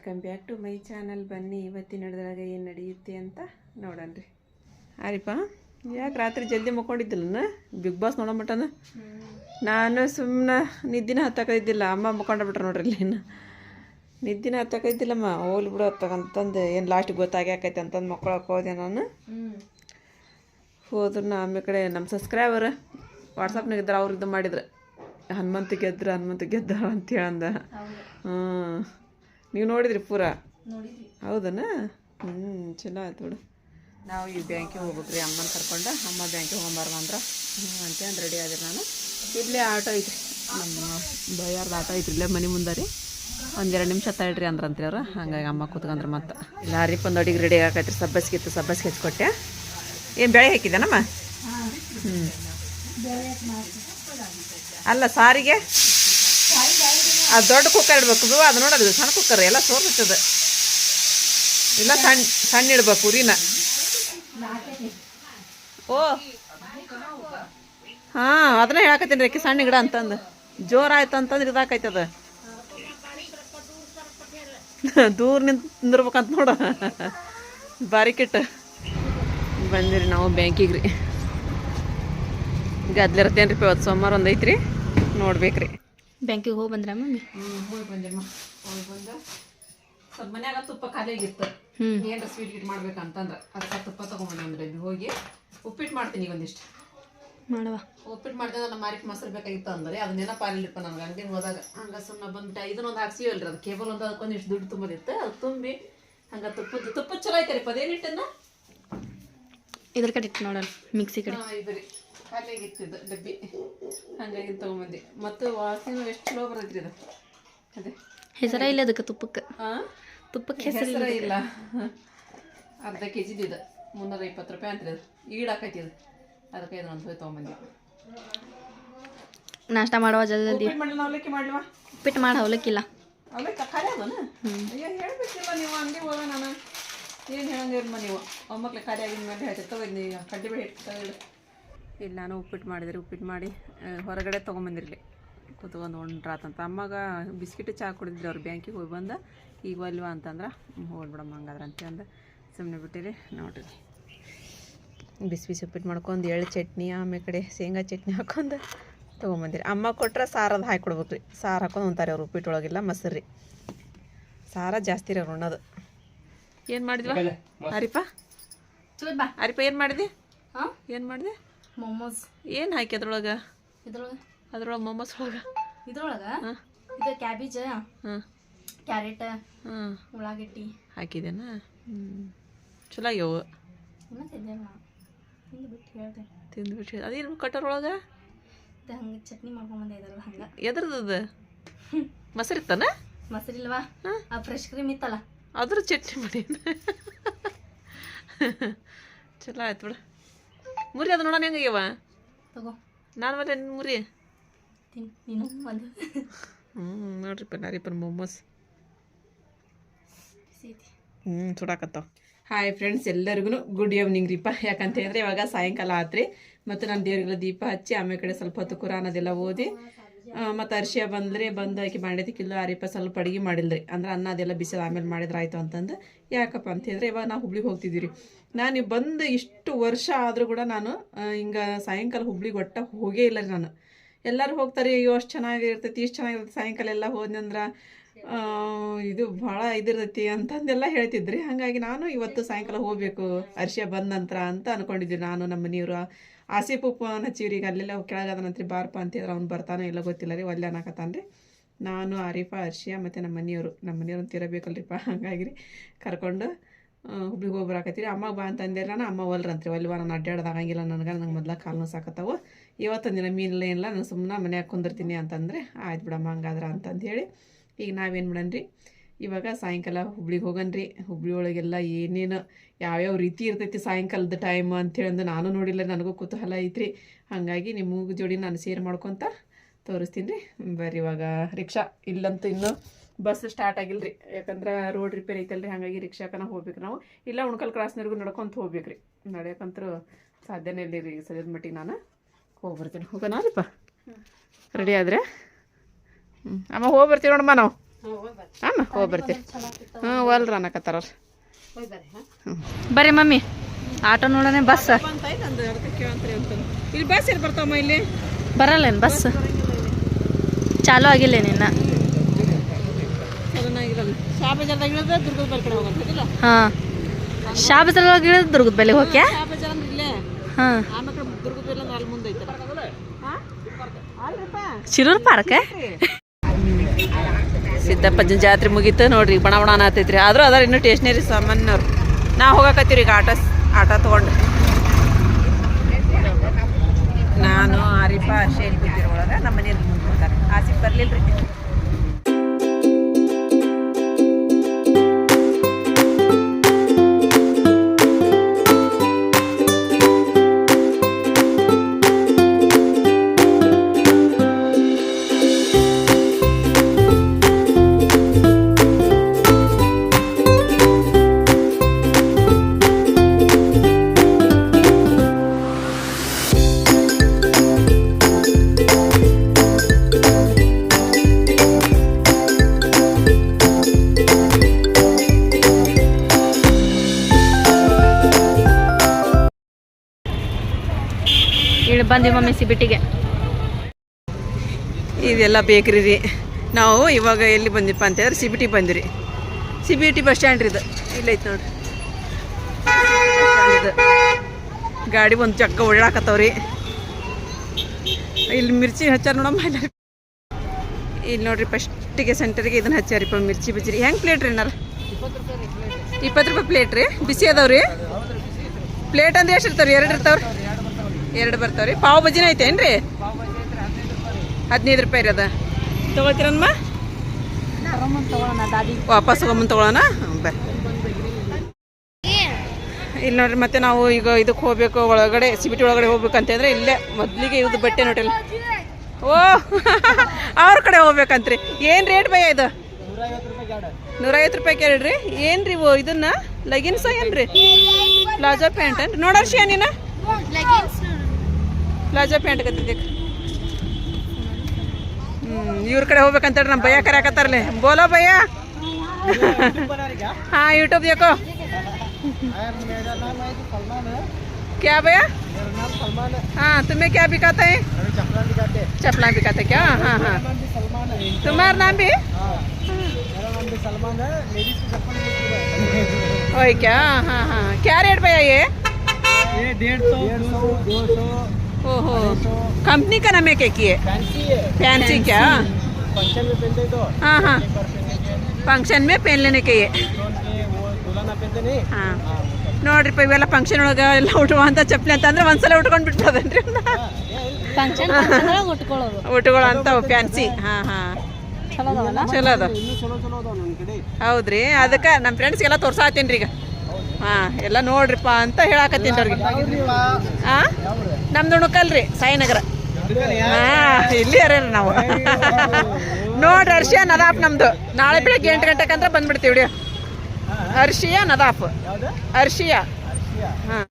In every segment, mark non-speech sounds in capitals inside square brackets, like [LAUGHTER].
Welcome back to my channel ಬನ್ನಿ ಇವತ್ತಿನ ನಡೆದಾಗ ಏನು ನಡೆಯುತ್ತೆ ಅಂತ ನೋಡೋಣ್ರಿ. ಆರಿಪ್ಪ ಯಾಕೆ ರಾತ್ರಿ ಜಲ್ದಿ ಮಕ್ಕೊಂಡಿದ್ದಿಲ್ಲ ಬಿಗ್ ಬಾಸ್ ನೋಡಮಟನ ನಾನು ಸುಮ್ಮನೆ ನಿದ್ದಿನ ಹತ್ತಕ್ಕಿದ್ದಿಲ್ಲ ಅಮ್ಮ ಮಕ್ಕೊಂಡ್ಬಿಟ್ರೆ ನೋಡ್ರಿ ಇಲ್ಲಿ ಇನ್ನು. ನಿದ್ದಿನ ಹತ್ತಕ್ಕಿದ್ದಿಲ್ಲಮ್ಮ ಹೋಗ್ಲಿ ಬಿಡು ಹತ್ತಕಂತಂದು ಏನು ಲಾಸ್ಟಿಗೆ ಗೊತ್ತಾಗ್ಯಾಕೈತೆ ಅಂತಂದು ಮಕ್ಕೊಳಕ್ಕೆ ಹೋದೆ ನಾನು. ಹೋದ್ರು ನಾ ಆಮೇಲೆ ಕಡೆ ನಮ್ಮ ಸಬ್ಸ್ಕ್ರೈಬರ್ ವಾಟ್ಸಪ್ನಾಗ ಇದ್ರೆ ಅವ್ರು ಇದು ಮಾಡಿದ್ರು. ಹನುಮಂತ ಗೆದ್ರ ಹನುಮಂತ ಗೆದ್ದ ಅಂತೇಳಿ ಅಂದ ಹ್ಞೂ ನೀವು ನೋಡಿದ್ರಿ ಪೂರ? ಹೌದನ? ಹ್ಞೂ ಚಲೋ ಆಯ್ತು ಬಿಡು. ನಾವು ಈ ಬ್ಯಾಂಕಿಗೆ ಹೋಗ್ಬೇಕ್ರಿ ಅಮ್ಮನ ಕರ್ಕೊಂಡು. ಅಮ್ಮ ಬ್ಯಾಂಕಿಗೆ ಹೋಗ್ಬಾರ್ದು ಅಂದ್ರೆ. ಹ್ಞೂ ಅಂತೇಳಿ ರೆಡಿ ಆದ್ರೆ ನಾನು. ಇಲ್ಲೇ ಆಟೋ ಐತ್ರಿ. ನಮ್ಮ ಬಯ್ಯಾರ್ದು ಆಟೋ ಐತ್ರಿ ಇಲ್ಲೇ ಮನೆ ಮುಂದೆ ರೀ ಒಂದೆರಡು ನಿಮಿಷ ತಳ್ರಿ ಅಂದ್ರಂತ್ರಿ ಅವ್ರು. ಹಂಗಾಗಿ ಅಮ್ಮ ಕೂತ್ಕೊಂಡ್ರೆ ಮತ್ತೆ. ಲಾರಿ ಅಡಿಗೆ ರೆಡಿ ಆಗೈತ್ರಿ ಸಬ್ಬಸ್ಗಿತ್ತು ಸಬ್ಬಸ್ಗೆ ಹಚ್ಕೊಟ್ಟೆ. ಏನು ಬೆಳೆ ಹಾಕಿದ್ದಾನಮ್ಮ ಹ್ಞೂ ಅಲ್ಲ ಸಾರಿಗೆ? ಅದು ದೊಡ್ಡ ಕುಕ್ಕರ್ ಇಡ್ಬೇಕು ಬಿ ಅದು ನೋಡೋದು ಸಣ್ಣ ಕುಕ್ಕರ್, ಎಲ್ಲ ಸೋರ್ತದ ಇಲ್ಲ ಸಣ್ಣ ಸಣ್ಣ ಇಡ್ಬೇಕು ಉರಿನ. ಓ. ಹಾಂ, ಅದನ್ನ ಹೇಳಕತ್ತೀನಿ ರೀ ಸಣ್ಣ ಗಿಡ ಅಂತಂದು. ಜೋರ ಆಯ್ತು ಅಂತಂದ್ರೆ ಇದಾಕೈತದ. ದೂರ ನಿಂತಿರ್ಬೇಕಂತ ನೋಡ. ಬಾರಿಕಿಟ್ಟ ಬಂದಿರಿ ನಾವು ಬ್ಯಾಂಕಿಗೆ ರೀ. ಗದ್ಲಿರ್ತೇನೆ ರೀ ಇವತ್ತು ಸೋಮವಾರ ಒಂದು ಐತ್ರಿ. ನೋಡ್ಬೇಕ್ರಿ. ಬ್ಯಾಂಕಿಗೆ ಹೋಗಿ ಬಂದ್ರ ಮಮ್ಮಿ? ಹ್ಞೂ ಹೋಗಿ ಬಂದೆಮ್ಮ ಹೋಗಿ ಬಂದು. ಸ್ವಲ್ಪ ಮನ್ಯಾಗ ತುಪ್ಪ ಖಾಲಿ ಆಗಿತ್ತು ಹ್ಞೂ ಏನಾರ ಸ್ವೀಟ್ ಗಿಟ್ ಮಾಡ್ಬೇಕಂತಂದ್ರೆ ಅದಕ್ಕೆ ತುಪ್ಪ ತೊಗೊಂಬಂದೆ ಬಂದ್ರೆ ಡಬ್ಬಿ ಹೋಗಿ ಉಪ್ಪಿಟ್ಟು ಮಾಡ್ತೀನಿ ಈಗ ಒಂದಿಷ್ಟು ಮಾಡುವ. ಉಪ್ಪಿಟ್ಟು ಮಾಡಿದ್ರೆ ನಮ್ಮ ಮಾರಿಕ್ ಮೊಸರು ಬೇಕಾಗಿತ್ತು ಅಂದ್ರೆ. ಅದು ನೆನಪಾಗಲಿಲ್ಲಪ್ಪ ನನಗೆ. ಅಂಗಡಿಗೆ ಹೋದಾಗ. ಹಂಗೆ ಸುಮ್ಮನೆ ಬಂದ್ಬಿಟ್ಟು. ಇದನ್ನೊಂದು ಹಾಕ್ಸಿವಲ್ರಿ ಅದು ಕೇಬಲ್ ಒಂದು ಅದಕ್ಕೊಂದಿಷ್ಟು ದುಡ್ಡು ತುಂಬೋದಿತ್ತು. ಅದು ತುಂಬಿ ಹಂಗ ತುಪ್ಪದ ತುಪ್ಪ ಚಲೋ ಐತೆ ಪದೇನಿಟ್ಟನ್ನ ಇದ್ರ ಕಡೆ ಇಟ್ಟು ನೋಡೋಣ. ಮಿಕ್ಸಿ ಕಡೆ. ಇದು ರೀ ಖಾಲಿ ಆಗಿತ್ತು ಡಬ್ಬಿ. ಹಂಗಾಗಿ ತೊಗೊಂಬಂದೆ. ಮತ್ತು ವಾಸನೆ ಎಷ್ಟು ಚಲೋ ಬರತ್ರಿ ಇದು? ಅದೇ. ಹೆಸರ ಇಲ್ಲ ಅದಕ್ಕೆ ತುಪ್ಪಕ್ಕೆ. ತುಪ್ಪಕ್ಕೆ ಹೆಸರ ಇಲ್ಲ ಅರ್ಧ ಕೆ ಜಿದು ಇದು. ಮುನ್ನೂರ ಇಪ್ಪತ್ತು ರೂಪಾಯಿ ಅಂತ್ರಿ ಅದು. ಈಡಾಕೈತಿ ಇದು. ಅದಕ್ಕೆ ಇದನ್ನೊಂದು ಒಂದು ತೊಗೊಂಬಂದೆ. ನಾಷ್ಟ ಮಾಡುವ ಜಲ್ದಿ. ಅವಲಕ್ಕಿ ಮಾಡ್ಲವಾ ಉಪ್ಪಿಟ್ಟು ಮಾಡಿ ಅವಲಕ್ಕಿಲ್ಲ. ಅವಲಕ್ಕಿ ಖಾಲಿ ಅದನ? ಅಯ್ಯೋ ಹೇಳ್ಬೇಕಿಲ್ಲ ನೀವು? ಅಂಗಡಿ ಹೋಗ ನಾನು. ಏನು ಹೇಳಂಗಿರ್ಮ ನೀವು? ಒಮ್ಮಕ್ಳು ಖಾಲಿ ಆಗಿದ್ಮೇಲೆ ಮೇಲೆ ಹೇಳ್ತಿರ್ತಾವೆ ನೀವು ಕಡ್ಡಿ ಬೇಡ ಇಟ್ಟು ಇಲ್ಲ ನಾನು ಉಪ್ಪಿಟ್ಟು ಮಾಡಿದ್ರಿ ಉಪ್ಪಿಟ್ಟು ಮಾಡಿ ಹೊರಗಡೆ ತೊಗೊಂಬಂದಿರಲಿ. ಕುತ್ಕೊಂಡು ಉಂಡ್ರಾತಂತ ಅಮ್ಮಗ ಬಿಸ್ಕಿಟ್ ಚಹಾ ಕುಡಿದ್ರಿ ಅವ್ರು ಬ್ಯಾಂಕಿಗೆ ಹೋಗಿ ಬಂದು ಈಗ ಒಲ್ವ ಅಂತಂದ್ರೆ ಹೋಗ್ಬಿಡಮ್ಮ ಹಂಗಾದ್ರೆ ಅಂತಂದು ಸುಮ್ಮನೆ ಬಿಟ್ಟಿರಿ ನೋಡಿರಿ. ಬಿಸಿ ಬಿಸಿ ಉಪ್ಪಿಟ್ಟು ಮಾಡ್ಕೊಂಡು ಎಳ್ಳು ಚಟ್ನಿ ಆಮೇಲೆ ಕಡೆ ಶೇಂಗಾ ಚಟ್ನಿ ಹಾಕೊಂಡು ತೊಗೊಂಬಂದಿರಿ. ಅಮ್ಮ ಕೊಟ್ರೆ ಸಾರದು ಹಾಕಿ ಕೊಡ್ಬೇಕು ರೀ. ಸಾರು ಹಾಕೊಂಡು ಉಂತಾರೆ ಅವ್ರು ಉಪ್ಪಿಟ್ಟು ಒಳಗಿಲ್ಲ ಮೊಸರು ರೀ. ಸಾರ ಜಾಸ್ತಿ ರೀ ಅವ್ರು ಉಣ್ಣೋದು. ಏನು ಮಾಡಿದ್ವಾ? ಹರಿಪ? ಬಾ ಹರಿಪ ಏನು ಮಾಡಿದೆ? ಹಾಂ? ಏನು ಮಾಡಿದೆ? ಮೊಮೋಸ್ ಏನು ಹಾಕಿ ಅದ್ರೊಳಗೆ? ಇದ್ರೊಳಗೆ? ಅದ್ರೊಳಗೆ ಮೊಮೋಸ್ ಒಳಗೆ? ಇದ್ರೊಳಗೆ? ಇದು ಕ್ಯಾಬೇಜ್ ಹಾಂ. ಕ್ಯಾರೆಟ್ ಹಾಂ. ಉಳ್ಳಾಗಡ್ಡಿ. ಹಾಕಿದೇನಾ? ಹ್ಞೂ ಚಲೋ ಆಗ್ಯಾವ. ಇನ್ನೂ ತಿಂದಿಲ್ಲ. ಹಿಂಗೆ ಬಿಟ್ಟು ಹೇಳ್ದೆ. ತಿಂದ್ಬಿಟ್ಟು ಅದೇನು ಇದು ಹಂಗೆ ಚಟ್ನಿ ಮಾಡ್ಕೊಂಬಂದೆ ಇದ್ರಲ್ಲ ಹಂಗೆ. ಎದ್ರದ್ದು? ಮೊಸರು ಇತ್ತನ ಮೊಸರಿಲ್ವಾ? ಆ ಫ್ರೆಶ್ ಕ್ರೀಮ್ ಇತ್ತಲ್ಲ? ಅದ್ರ ಚಟ್ನಿ ಮಾಡಿ [LAUGHS] ಚಲೋ ಆಯ್ತು ಬಿಡು. ಮುರಿ ಅದು ನೋಡೋಣ ಹೆಂಗಾಗ್ಯವ ತಗೋ. ನಾನು ಮತ್ತೆ ಮುರಿ. ನೀನು ಒಂದು ಹ್ಞೂ ನೋಡ್ರಿಪ್ಪ ನಾರಿಪ್ಪನ ಮೊಮ್ಮಸ್. ಹ್ಞೂ ಸುಡಾಕತ್ತಾವ. ಹಾಯ್ ಫ್ರೆಂಡ್ಸ್ ಎಲ್ಲರಿಗೂ ಗುಡ್ ಈವ್ನಿಂಗ್ ರೀಪ. ಯಾಕಂತ ಹೇಳಿದ್ರೆ ಇವಾಗ ಸಾಯಂಕಾಲ ಆತ್ರಿ. ಮತ್ತು ನಾನು ದೇವ್ರಿಗೆಲ್ಲ ದೀಪ ಹಚ್ಚಿ ಆಮೇಲೆ ಕಡೆ ಸ್ವಲ್ಪ ಹೊತ್ತು ಕುರಾನ್ ಅದೆಲ್ಲ ಓದಿ ಮತ್ತು ಅರ್ಶಿಯ ಬಂದ್ರೆ ಬಂದು ಆಕಿ ಮಾಡಿದಕ್ಕಿಲ್ಲ ಅರಿಪ ಸ್ವಲ್ಪ ಅಡುಗೆ ಮಾಡಿಲ್ರಿ. ಅಂದ್ರೆ ಅನ್ನ ಅದೆಲ್ಲ ಬಿಸಿಲು ಆಮೇಲೆ ಮಾಡಿದ್ರೆ ಆಯ್ತು ಅಂತಂದು ಯಾಕಪ್ಪ ಅಂತ ಹೇಳಿದ್ರೆ ಇವಾಗ ನಾವು ಹುಬ್ಳಿಗೆ ಹೋಗ್ತಿದ್ದೀವಿ ರೀ ನಾನು ಬಂದು ಇಷ್ಟು ವರ್ಷ ಆದರೂ ಕೂಡ ನಾನು ಹಿಂಗೆ ಸಾಯಂಕಾಲ ಹುಬ್ಳಿಗೆ ಒಟ್ಟ ಹೋಗೇ ಇಲ್ಲ ರೀ ನಾನು. ಎಲ್ಲರೂ ಹೋಗ್ತಾರೆ, ಅಯ್ಯೋ, ಅಷ್ಟು ಚೆನ್ನಾಗಿರ್ತೈತಿ, ಇಷ್ಟು ಚೆನ್ನಾಗಿರ್ತೈತಿ, ಸಾಯಂಕಾಲ ಎಲ್ಲ ಹೋದ್ನಂದ್ರೆ ಇದು ಭಾಳ ಇದಿರ್ತೈತಿ ಅಂತಂದೆಲ್ಲ ಹೇಳ್ತಿದ್ರಿ. ಹಾಗಾಗಿ ನಾನು ಇವತ್ತು ಸಾಯಂಕಾಲ ಹೋಗಬೇಕು. ಅರ್ಶಿಯ ಬಂದ ನಂತರ ಅಂತ ಅನ್ಕೊಂಡಿದ್ವಿ ನಾನು, ನಮ್ಮ ಮನೆಯವರು. ಆಸಿಫ್ ಹಚ್ಚಿವ್ರಿ ಈಗ ಅಲ್ಲೆಲ್ಲ ನಂತರ ಬಾರಪ್ಪ ಅಂತಿದ್ರೆ ಅವ್ನು ಬರ್ತಾನೋ ಇಲ್ಲ ಗೊತ್ತಿಲ್ಲ ರೀ, ಒಲ್ಲೆ ಅನ್ನಕತ್ತಾನ್ರಿ. ನಾನು, ಆರಿಫಾ, ಅರ್ಶಿಯ ಮತ್ತು ನಮ್ಮ ಮನೆಯವರು. ನಮ್ಮ ಮನೆಯವ್ರು ತಿರಬೇಕಲ್ರಿಪ್ಪ ಹಾಗಾಗಿ ರೀ ಕರ್ಕೊಂಡು ಹುಬ್ಳಿಗೆ ಹೋಗಿ ಬರಾಕತ್ತೀರಿ. ಅಮ್ಮ ಬಾ ಅಂತಂದಿರ ನಾನು ಅಮ್ಮ ಒಲ್ರಂತ್ರಿ ಒಲ್ವ ನಾನು ಅಡ್ಡಾಡ್ದಾಗಂಗಿಲ್ಲ ನನಗೆ, ನಂಗೆ ಮೊದಲ ಕಾಲು ಸಾಕತ್ತಾವು. ಇವತ್ತೊಂದಿನ ದಿನ ಮೀನಿಲ್ಲ ಏನಿಲ್ಲ ನಾನು ಸುಮ್ಮನೆ ಮನ್ಯಾಗ ಕುಂದಿರ್ತೀನಿ ಅಂತಂದರೆ, ಆಯ್ತು ಬಿಡಮ್ಮ ಹಂಗಾದ್ರೆ ಅಂತಂದು ಹೇಳಿ ಈಗ ನಾವೇನು ರೀ ಇವಾಗ ಸಾಯಂಕಾಲ ಹುಬ್ಳಿಗೆ ಹೋಗನ್ರಿ. ಹುಬ್ಳಿ ಒಳಗೆಲ್ಲ ಏನೇನು ಯಾವ್ಯಾವ ರೀತಿ ಇರ್ತೈತಿ ಸಾಯಂಕಾಲದ ಟೈಮ್ ಅಂತೇಳಿ ಅಂದ್ರೆ ನಾನು ನೋಡಿಲ್ಲ ನನಗೂ ಕುತೂಹಲ ಐತ್ರಿ. ಹಾಗಾಗಿ ನಿಮ್ಮ ಜೋಡಿ ನಾನು ಶೇರ್ ಮಾಡ್ಕೊತ ತೋರಿಸ್ತೀನಿ ರೀ ಬರ್ರಿ ಇವಾಗ ರಿಕ್ಷಾ ಇಲ್ಲಂತೂ ಇನ್ನೂ ಬಸ್ ಸ್ಟಾರ್ಟ್ ಆಗಿಲ್ಲ ರೀ ಯಾಕಂದ್ರೆ ರೋಡ್ ರಿಪೇರ್ ಐತಲ್ರಿ ಹಾಗಾಗಿ ರಿಕ್ಷಾಕನ ಹೋಗ್ಬೇಕು ನಾವು. ಇಲ್ಲ ಉಣ್ಕಲ್ ಕ್ರಾಸ್ನವ್ರಿಗೂ ನಡ್ಕೊಂತ ಹೋಗ್ಬೇಕು ರೀ ನಡೆಯಕ್ಕಂತೂ ಸಾಧ್ಯನೇ ಇಲ್ಲ ರೀ ಸದ್ಯದ ಮಟ್ಟಿಗೆ ನಾನು ಹೋಗ್ಬರ್ತೀನಿ. ಹೋಗೋಣ ರೀಪ್ಪ ರೆಡಿ ಆದ್ರೆ ಹ್ಞೂ ಅಮ್ಮ ಹೋಗಿ ಬರ್ತೀವಿ ನೋಡಮ್ಮ ನಾವು. ಅಮ್ಮ ಹೋಗಿ ಬರ್ತೀರಿ. ಹ್ಞೂ ಒಲ್ರಿ ಅನ್ನಕತ್ತಾರ ಹ್ಞೂ ಬರ್ರಿ ಮಮ್ಮಿ. ಆಟೋ ನೋಡೋಣ ಬಸ್. ಇಲ್ಲಿ ಬಸ್ ಇಲ್ಲಿ ಬರ್ತಾವಮ್ಮ ಇಲ್ಲಿ? ಬರಲ್ಲೇನು ಬಸ್? ಚಾಲೂ ಆಗಿಲ್ಲ ನಿನ್ನ. ಚೆನ್ನಾಗಿರಲ್ಲ ಶಾಬಜಾರ್ದಾಗ ಇಳಿದ್ರೆ ದುರ್ಗದ ಬಲ್ ಹಾಂ. ಹೋಗ್ಯಾ? ಹಾಂ ಆಮೇಲೆ ದುರ್ಗದ ಬೆಲ್ಲ ಮುಂದೆ ಐತಲ್ಲ. ಶಿರೂರ್ ಪಾರ್ಕ್. ಸಿದ್ದಪ್ಪಜ್ಜನ ಜಾತ್ರೆ ಮುಗೀತು. ನೋಡ್ರಿ, ಬಣ ಬಣ ಅನ್ನತೈತ್ರಿ. ಆದ್ರೂ ಅದಾರ ಇನ್ನೂ ಸ್ಟೇಷ್ನರಿ ಸಾಮಾನ್ಯವ್ರು. ನಾ ಹೋಗಾಕತ್ತೀವಿ ಈಗ ಆಟ ಆಟೋ ತೊಗೊಂಡು ನಾನು ಆರಿಫಾ ಶೇಲ್ ಬಿದ್ದಿರೋ ಒಳಗೆ. ನಮ್ಮ ಮನೆಯಲ್ಲಿ ಮುಂದೆ ಆಸಿಫ್ ಬರಲಿಲ್ಲ ರೀ ಬಂದ್ವಿ ಮಮ್ಮಿ ಸಿಬಿಟಿಗೆ. ಇದೆಲ್ಲ ಬೇಕ್ರಿ ರೀ. ನಾವು ಇವಾಗ ಎಲ್ಲಿ ಬಂದಿಪ್ಪ ಅಂತಂದ್ರೆ ಸಿ ಬಿ ಟಿ ಬಂದಿರಿ. C B T bus stand ರೀ ಇದು. ಇಲ್ಲೈತೆ ನೋಡ್ರಿ. ಗಾಡಿ ಒಂದು ಚಕ್ಕ ಓಡಾಡಕತ್ತವ್ರಿ. ಇಲ್ಲಿ ಮಿರ್ಚಿ ಹಚ್ಚಾರ ನೋಡಮ್ಮ ಇಲ್ಲಿ ನೋಡ್ರಿ ಫಸ್ಟಿಗೆ ಸೆಂಟರ್ಗೆ ಇದನ್ನ ಹಚ್ಚಾರಿಪ್ಪ ಮಿರ್ಚಿ ಬಿಚ್ಚಿರಿ ಹೆಂಗ್ ಪ್ಲೇಟ್ ರೀ ಏನಾರ ಇಪ್ಪತ್ತು ರೂಪಾಯಿ ಪ್ಲೇಟ್ ರೀ. ಬಿಸಿ ಅದಾವ್ರಿ. ಪ್ಲೇಟ್ ಅಂದ್ರೆ ಎಷ್ಟು ಇರ್ತಾವ್ರಿ? ಎರಡು ಇರ್ತಾವ್ರಿ? ಎರಡು ಬರ್ತಾವ್ರಿ. ಪಾವ್ ಬಜಿನ ಐತೇನು ರೀ ಹದಿನೈದು ರೂಪಾಯಿ ರೀ ಅದ. ತಗೋತೀರಮ್ಮ ವಾಪಸ್ ಹೋಗಮ್ಮನ್ ತಗೊಳ್ಳೋಣ ಇಲ್ಲಿ ನೋಡ್ರಿ, ಮತ್ತೆ ನಾವು ಈಗ ಇದಕ್ಕೆ ಹೋಗ್ಬೇಕು, ಒಳಗಡೆ, ಸಿಬಿಟಿ ಒಳಗಡೆ ಹೋಗ್ಬೇಕಂತಂದ್ರೆ ಇಲ್ಲೇ ಮೊದಲಿಗೆ ಇದು ಬಟ್ಟೆ ನೋಡಿಲ್ಲ ಓ, [LAUGHS] ಅವ್ರ ಕಡೆ ಹೋಗ್ಬೇಕಂತ್ರಿ. ಏನು ರೇಟ್ ಭಯ ಇದು? ನೂರೈವತ್ತು ರೂಪಾಯಿ ಕೇಳ್ರಿ. ಏನು ರೀ ಓ, ಇದನ್ನ? ಲಗಿನ್ಸ ಏನ್ರಿ? ರೀ ಪ್ಲಾಜಾ ಪ್ಯಾಂಟ್ ಏನ್ರಿ ನೋಡರ್ಷಿ ನೀನು. ಪ್ಲಾಜಾ ಪ್ಯಾಂಟ್ ಕತ್ತಿದ್ದಕ್ಕೆ ಹ್ಮ್ ಇವ್ರ ಕಡೆ ಹೋಗ್ಬೇಕಂತ ನಮ್ಮ ಭಯ ಕರೆಯಕತ್ತಾರಲೆ ಬೋಲೋ ಭಯ್ಯ हाँ यूट्यूब देखो क्या भैया हाँ तुम्हें क्या बिकाता है चपला बिकाते क्या हाँ हाँ तुम्हारा नाम भी वही क्या हाँ हाँ क्या रेट भैया ये ये डेढ़ सौ दो सौ दो सौ ओहो कंपनी का नाम है क्या की है फैंसी है फैंसी क्या फंक्शन में पहनते तो हाँ हाँ फंक्शन में पहन लेने के ये ये वो दुल्हन पहनते नहीं ಹಾಂ ನೋಡ್ರಿಪ್ಪ ಇವೆಲ್ಲ ಫಂಕ್ಷನ್ ಒಳಗೆ ಎಲ್ಲ ಉಟ್ಕೊಂತ ಚಪ್ಪಲಿ ಅಂತ ಅಂದ್ರೆ ಒಂದ್ಸಲ ಉಟ್ಕೊಂಡು ಬಿಟ್ಬಿಡೋದೇನ್ರಿ ಫಂಕ್ಷನ್ ಉಟ್ಕೊಳ್ಳೋದು ಉಟ್ಕೊಳ್ಳೋ ಅಂತ ಫ್ಯಾನ್ಸಿ ಹಾಂ ಹಾಂ ಚಲೋ ಅದಾವಲ್ಲ ಚಲೋ ಅದ ಇನ್ನೂ ಚಲೋ ಚಲೋ ಅದಾವ ನನ್ನ ಕಡೆ ಹೌದ್ರಿ ಅದಕ್ಕೆ ನಮ್ಮ ಫ್ರೆಂಡ್ಸ್ಗೆಲ್ಲ ತೋರ್ಸಾತೀನಿ ರೀ ಈಗ ಹಾಂ ಎಲ್ಲ ನೋಡ್ರಿಪ್ಪ ಅಂತ ಹೇಳಾಕತ್ತೀನಿ ಅವ್ರಿಗೆ ಹಾಂ ನಮ್ದು ಉಣಕಲ್ರಿ ಸಾಯಿನಗರ. ಹಾಂ ಇಲ್ಲಿ ಅರ ನಾವು. ನೋಡ್ರಿ ಅರ್ಶಿಯ ನದಾಪ್ ನಮ್ದು. ನಾಳೆ ಬೆಳಗ್ಗೆ ಎಂಟು ಗಂಟೆಗೆ ಅಂದ್ರೆ ಬಂದ್ಬಿಡ್ತೀವಿ ರೀ ಅರ್ಷಿಯಾ ನದಾಫ್ ಅರ್ಷಿಯಾ ಹಾಂ.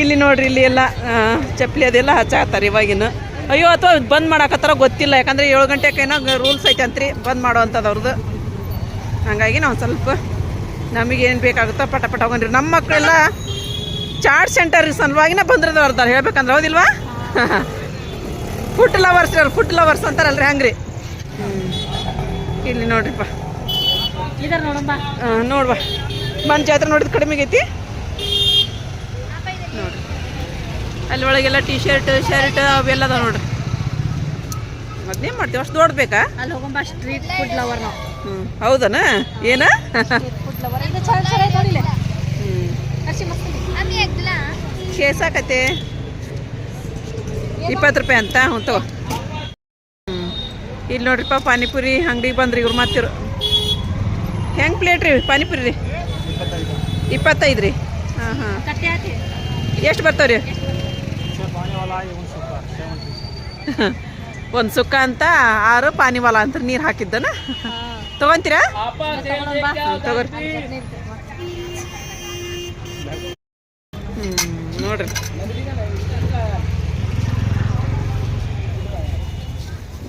ಇಲ್ಲಿ ನೋಡ್ರಿ ಇಲ್ಲಿ ಎಲ್ಲ ಚಪ್ಪಲಿ ಅದೆಲ್ಲ ಹಚ್ಚಾಕತ್ತಾರ ಇವಾಗಿನ. ಅಯ್ಯೋ ಅಥವಾ ಬಂದ್ ಮಾಡಾಕತ್ತಾರ ಗೊತ್ತಿಲ್ಲ ಯಾಕಂದ್ರೆ ಏಳು ಗಂಟೆಗೆ ಏನೋ ರೂಲ್ಸ್ ಐತೆ ಅಂತ್ರಿ ಬಂದ್ ಮಾಡೋ ಅಂಥದ್ದು ಅವ್ರದ್ದು ಹಂಗಾಗಿ ನಾವು ಸ್ವಲ್ಪ ನಮಗೇನು ಏನು ಬೇಕಾಗುತ್ತೋ ಪಟ ಪಟ ಹೋಗನ್ರಿ ನಮ್ಮ ಮಕ್ಕಳೆಲ್ಲ ಚಾಟ್ ಸೆಂಟರ್ ಸಲುವಾಗಿನ ಬಂದಿರೋದು ಅವ್ರದ್ದು ಹೇಳ್ಬೇಕಂದ್ರೆ ಹೌದಿಲ್ವಾ? ಫುಡ್ ಲವರ್ಸ್ ಅವ್ರು ಫುಡ್ ಲವರ್ಸ್ ಅಂತಾರಲ್ರಿ ಹಂಗ್ರಿ. ಇಲ್ಲಿ ನೋಡ್ರಿಪ್ಪ ಆ, ನೋಡ್ವಾ. ಬಂದು ಜಾತ್ರೆ ನೋಡಿದ ಕಡಿಮೆ ಆಗೈತಿ? ನೋಡ್ರಿ. ಅಲ್ಲಿ ಒಳಗೆಲ್ಲ ಟಿ ಶರ್ಟ್ ಶರ್ಟ್ ಅವೆಲ್ಲ ಅದಾವ ನೋಡ್ರಿ. ಅದನ್ನೇ ಮಾಡ್ತೀವಿ ಅಷ್ಟು ದೊಡ್ಡ ಬೇಕಾ? ಅಲ್ಲಿ ಹೋಗಂಬ ಸ್ಟ್ರೀಟ್ ಫುಡ್ ಲವರ್ ನಾವು. ಹ್ಞೂ ಹೌದನ? ಏನ? ಫುಡ್ ಲವರ್ ಇದು ನೋಡಿಲ್ಲ ಹ್ಞೂ ಕೇಸಾಕತೆ ಇಪ್ಪತ್ತು ರೂಪಾಯಿ ಅಂತ ಹ್ಞೂ ತಗೋ. ಇಲ್ಲಿ ನೋಡ್ರಿಪ್ಪ ಪಾನಿಪುರಿ ಅಂಗಡಿಗೆ ಬಂದ್ರಿ ಇವ್ರು ಮತ್ತಿರು ಹೆಂಗೆ ಪ್ಲೇಟ್ ರೀ ಪಾನಿಪುರಿ ರೀ? ಇಪ್ಪತ್ತೈದು ರೀ. ಹಾಂ ಹಾಂ. ಎಷ್ಟು ಬರ್ತಾವ್ರಿ? [LAUGHS] ಒಂದು ಸುಕ್ಕ ಅಂತ ಆರು ಪಾನಿವಾಲ ಅಂತ ನೀರು ಹಾಕಿದ್ದನ. ತಗೊಂತೀರಾ? ತಗೋರಿ. ಹ್ಮ್, ನೋಡ್ರಿ.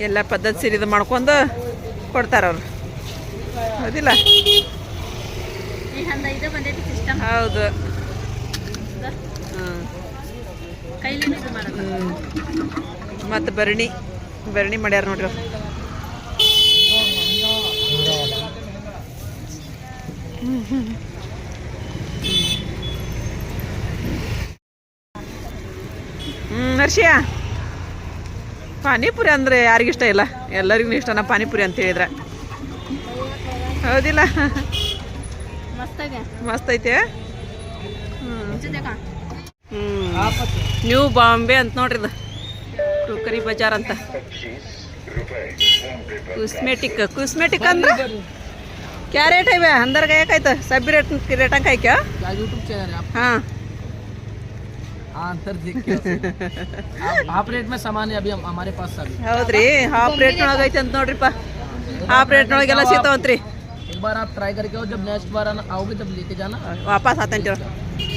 ಎಲ್ಲ ಪದ್ಧತಿ ಸೀರಿದು ಮಾಡ್ಕೊಂಡು ಕೊಡ್ತಾರ ಅವರು. ಹೌದಿಲ್ಲ? ಹಂದ. ಮತ್ತು ಭರಣಿ ಭರಣಿ ಮಾಡ್ಯಾರ ನೋಡ್ರಿ ಅವ್ರು. ಹ್ಮ್. ಹರ್ಷಿಯಾ. ಪಾನಿಪುರಿ ಅಂದರೆ ಯಾರಿಗಿಷ್ಟ ಇಲ್ಲ. ಎಲ್ಲರಿಗೂ ಇಷ್ಟನ ಪಾನಿಪುರಿ ಅಂತ ಹೇಳಿದ್ರೆ. ಹೌದಿಲ್ಲ? ಮಸ್ತ್ ಐತೆ ನ್ಯೂ ಬಾಂಬೆ ಅಂತ ನೋಡ್ರಿ ಕುಕರಿ ಬಜಾರ್ ಅಂತ. ಕುಸ್ಮೆಟಿಕ್ ಕುಸ್ಮೆಟಿಕ್ ಅಂದ್ರೆ? ಕ್ಯಾ ರೇಟ್ ಇವೆ. ಅಂದರ್ಗೆ ಯಾಕಾಯ್ತು ಸಬ್ಬಿ ರೇಟ್ ರೇಟ್ ಹಂಗೆ ಹಾ. रेटा का है क्या क्या यूट्यूब चैनल है आप हाँ हाँ अंतर देख के आप हाफ रेट में सामान है अभी हम, हमारे पास अभी ಹೌದ್ರಿ ಹಾಫ್ ರೇಟ್ ಒಳಗೆ ಐತೆ ಅಂತ ನೋಡ್ರಿಪ್ಪ ಹಾಫ್ ರೇಟ್ ಒಳಗೆಲ್ಲ ಸಿಗ್ತಾವಂತ್ರಿ एक बार आप ट्राई करके आओ जब नेक्स्ट बार आना आओगे तब लेके जाना ವಾಪಸ್ ಆತಂತೀರ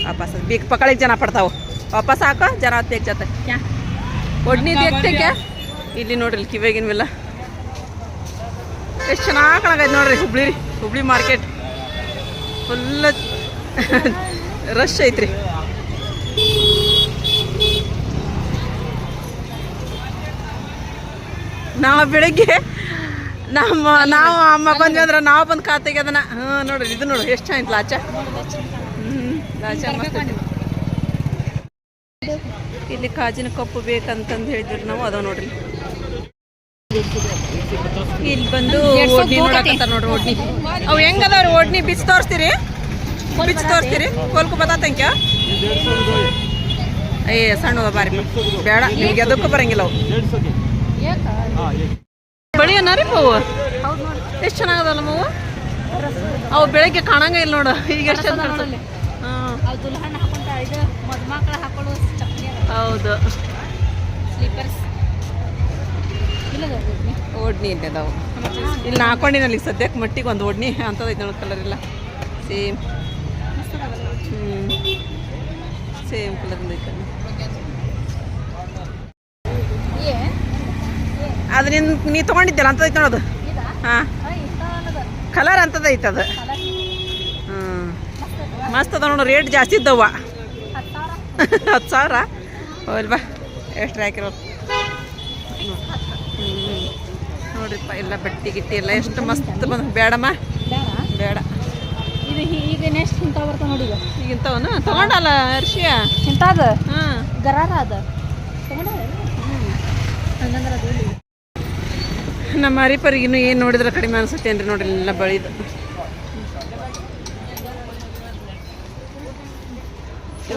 ವಾಪಸ್ ಬೀಕ್ ಪಕಳಿಗೆ ಜನ ಪಡ್ತಾವ ವಾಪಸ್ ಹಾಕೋ ಜನ ತೆಗ್ ಜೊತೆ ಕ್ಯಾ ಒಡ್ನಿ ತೆಗ್ತೆ ಕ್ಯಾ ಇಲ್ಲಿ ನೋಡ್ರಿ ಇಲ್ಲಿ ಕಿವಿಯಾಗಿನ್ವೆಲ್ಲ ಎಷ್ಟು ಚೆನ್ನಾಗಿ ಕಾಣಕೈತೆ ನೋಡ್ರಿ ಹುಬ್ಳಿ ರೀ ಹುಬ್ಳಿ ಮಾರ್ಕೆಟ್ ಫುಲ್ ರಶ್ ಐತ್ರಿ ನಾವು ಬೆಳಿಗ್ಗೆ ನಮ್ಮ ನಾವು ಅಮ್ಮ ಬಂದ್ವಿ ಅಂದ್ರೆ ನಾವು ಬಂದು ಖಾತೆಗೆ ಅದನ್ನ ಹ್ಞೂ ನೋಡ್ರಿ ಇದು ನೋಡ್ರಿ ಎಷ್ಟು ಚೆನ್ನಾಗಿತ್ತು ಲಾಚ. ಹ್ಞೂ ಲಾಚ. ಇಲ್ಲಿ ಕಾಜಿನ ಕಪ್ಪು ಬೇಕಂತಂದು ಹೇಳಿದ್ರು ನಾವು ಅದಾವ ನೋಡ್ರಿ. ಇಲ್ಲಿ ಬಂದು ಓಡ್ನಿ ನೋಡ್ರಿ ಓಡ್ನಿ. ಅವು ಹೆಂಗದವ್ರಿ ಓಡ್ನಿ? ಬಿಚ್ ತೋರಿಸ್ತೀರಿ? ಬಿಚ್ ತೋರಿಸ್ತೀರಿ? ಕೋಲ್ಕು ಬತ್ತಾತಂಕ ಏ ಸಣ್ಣ ಬಾರಿ. ಬೇಡ ನಿಮ್ಗೆ ಅದಕ್ಕೂ ಬರಂಗಿಲ್ಲ ಅವು. ಬಳಿ ಅನ್ನಾರಿ ಹೂವು ಎಷ್ಟು ಚೆನ್ನಾಗದಲ್ಲ ಹೂವು ಅವು ಬೆಳಗ್ಗೆ ಕಾಣಂಗ ಇಲ್ಲ ನೋಡು, ಈಗ ಎಷ್ಟು ಇದು ಹೌದು. ಓಡ್ನಿ ಇಲ್ಲ ಅದಾವು ಇಲ್ಲಿ ನಾ ಹಾಕೊಂಡಿನಲ್ಲಿ ಸದ್ಯಕ್ಕೆ ಮಟ್ಟಿಗೆ ಒಂದು ಓಡ್ನಿ ಅಂತದ ನೋಡಿ ಕಲರ್ ಇಲ್ಲ ಸೇಮ್ ಸೇಮ್ ಕಲರ್ ಏ ಅದು ನಿನ್ ನೀ ತೊಗೊಂಡಿದ್ದಲ್ಲ ಅಂತದೈತೆ ನೋಡೋದು ಹಾಂ. ಕಲರ್ ಅಂತದೈತೆ ಅದು. ಹ್ಞೂ ಮಸ್ತ್ ಅದ ನೋಡು ರೇಟ್ ಜಾಸ್ತಿ ಇದ್ದವ ಹತ್ತು ಸಾವಿರ? ಬಾ ಎಷ್ಟು ಹಾಕಿರೋದು ಹ್ಞೂ ನೋಡ್ರಿಪ್ಪ ಎಲ್ಲ ಬಟ್ಟೆ ಗಿಟ್ಟಿ ಎಲ್ಲ ಎಷ್ಟು ಮಸ್ತ್ ಬಂದು ಬೇಡಮ್ಮ? ಬೇಡ. ಇದು ಈಗ ನೆಕ್ಸ್ಟ್ ಇಂಥ ಬರ್ತಾವ ನೋಡಿ ಈಗ. ಇಂಥವನು? ತಗೊಂಡಲ್ಲ ಹರ್ಷಿಯ? ಇಂಥದ ಹಾಂ ಗರಾರ ಅದ ಹಂಗಂದ್ರೆ ಅದು ಇಲ್ಲಿ ನಮ್ಮ ಹರಿಪರಿಗೆ ಇನ್ನೂ ಏನು ನೋಡಿದ್ರೆ ಕಡಿಮೆ ಅನ್ಸುತ್ತೆ ಅಂದ್ರೆ ನೋಡ್ರಿ ಎಲ್ಲ ಬಳಿದು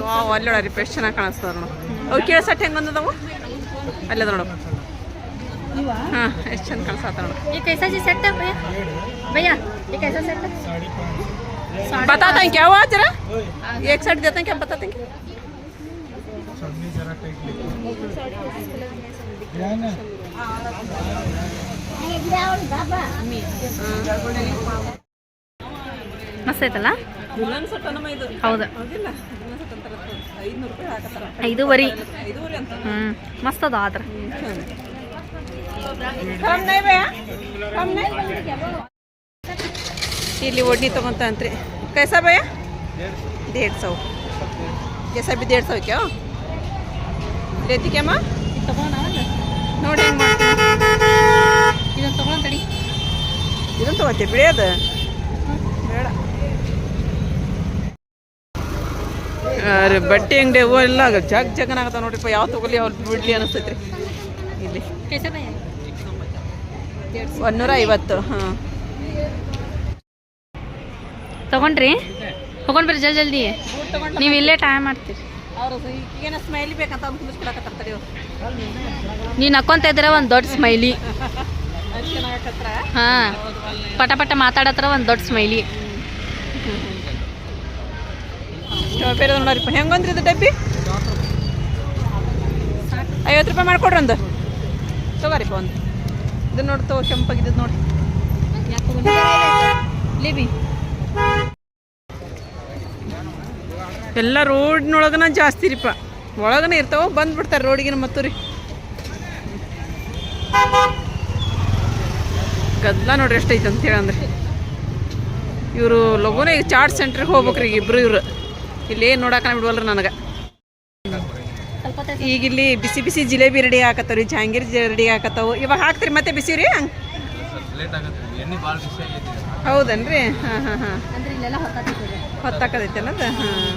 ವಾವ್ ಅಲ್ಲಿ ನೋಡ್ರಿ ಎಷ್ಟು ಚೆನ್ನಾಗಿ ಕಾಣಿಸ್ತದ ನೋಡು ಅವು ಕೇಳ್ಸಟ್ಟು ಹೆಂಗೆ ಬಂದದವು ಅಲ್ಲದ ನೋಡು ಇವ ಹಾಂ ಎಷ್ಟು ಚಂದ ಕಾಣಿಸ್ತಾತ ನೋಡು ये कैसा जी सेट है भैया भैया ये कैसा सेट है बताते हैं क्या हुआ जरा एक साइड देते हैं क्या बताते हैं क्या ಮಸ್ತ್ ಐತಲ್ಲ ದುಲ್ಹನ್ ಸೆಟ್ ನಮ್ಮ ಇದು ಹೌದು ಹೌದಿಲ್ಲ ದುಲ್ಹನ್ ಸೆಟ್ ಅಂತಾರ ಐದುನೂರು ರೂಪಾಯಿ ಹಾಕತ್ತಾರ ಐದೂವರೆ ಐದೂವರೆ ಅಂತ ಹ್ಞೂ ಮಸ್ತ್ ಅದ ಆದ್ರೆ ಕಮ್ ನೈ ಭಯ ಕಮ್ ನೈ ಇಲ್ಲಿ ಒಡ್ನಿ ತಗೊಂತ ಅಂತ್ರಿ ಕೈಸಾ ಭಯ डेढ़ सौ जैसा भी डेढ़ सौ क्या लेती क्या माँ ತಗೋಣ ನೋಡಿ ಹೆಂಗೆ ಮಾಡ್ತೀನಿ ಇದನ್ನ ಇದನ್ನು ತಗೋತಿ ಬಿಡಿ ಅದು. ಬಟ್ಟೆ ಅಂಗಡಿ ಹೂವು ಎಲ್ಲ ಜಗ್ ಜಗನ್ ಆಗತ್ತ ನೋಡ್ರಿಪ್ಪ ಯಾವ ತಗೊಲಿ ಅವ್ರು ಬಿಡ್ಲಿ ಅನಿಸ್ತೈತ್ರಿ ಇಲ್ಲಿ. ಒಂದೂರ ಐವತ್ತು ಹಾಂ. ತಗೊಂಡ್ರಿ? ಹೋಗೊಂಡ್ ಬರ್ರಿ ಜಲ್ ಜಲ್ದಿ. ನೀವು ಇಲ್ಲೇ ಟೈಮ್ ಮಾಡ್ತೀರಿ. ನೀನು ಹಾಕೊಂತ ಇದ್ರೆ ಒಂದು ದೊಡ್ಡ ಸ್ಮೈಲಿ ಹಾಂ. ಪಟ ಪಟ ಮಾತಾಡತ್ರ ಒಂದು ದೊಡ್ಡ ಸ್ಮೈಲಿ. ನೋಡ್ರಿಪ್ಪ ಹೆಂಗಂದ್ರಿ ಇದು ಡಬ್ಬಿ? ಐವತ್ತು ರೂಪಾಯಿ ಮಾಡ್ಕೊಡ್ರಿ ಒಂದು. ತಗೋರಿಪ್ಪ ಒಂದು. ಇದು ನೋಡಿ ತಗೋ ಕೆಂಪಾಗಿದ್ದು ನೋಡಿ. ಲಿಬಿ ಎಲ್ಲ ರೋಡ್ನೊಳಗನ ಜಾಸ್ತಿ ರೀಪ ಒಳಗನ ಇರ್ತಾವ ಬಂದ್ಬಿಡ್ತಾರೆ ರೋಡಿಗಿನ ಮತ್ತು ರೀ ಗದ್ದಲ ನೋಡ್ರಿ ಎಷ್ಟೈತೆ ಅಂತೇಳಿ ಅಂದ್ರೆ. ಇವರು ಲಘುನೇ ಈಗ ಚಾಟ್ ಸೆಂಟ್ರಿಗೆ ಹೋಗ್ಬೇಕ್ರಿ ಈಗ ಇಬ್ರು ಇವರು. ಇಲ್ಲಿ ನೋಡಕ್ಕೆ ಬಿಡುವಲ್ರಿ ನನಗೆ. ಈಗ ಇಲ್ಲಿ ಬಿಸಿ ಬಿಸಿ ಜಿಲೇಬಿ ರೆಡಿ ಹಾಕತ್ತವ್ರಿ ಜಹಾಂಗೀರ್ ರೆಡಿ ಹಾಕತ್ತವು ಇವಾಗ ಹಾಕ್ತಿರಿ ಮತ್ತೆ ಬಿಸಿ ರೀ ಹೌದನ್ರಿ? ಹಾಂ ಹಾಂ ಹಾಂ. ಹಾಂ.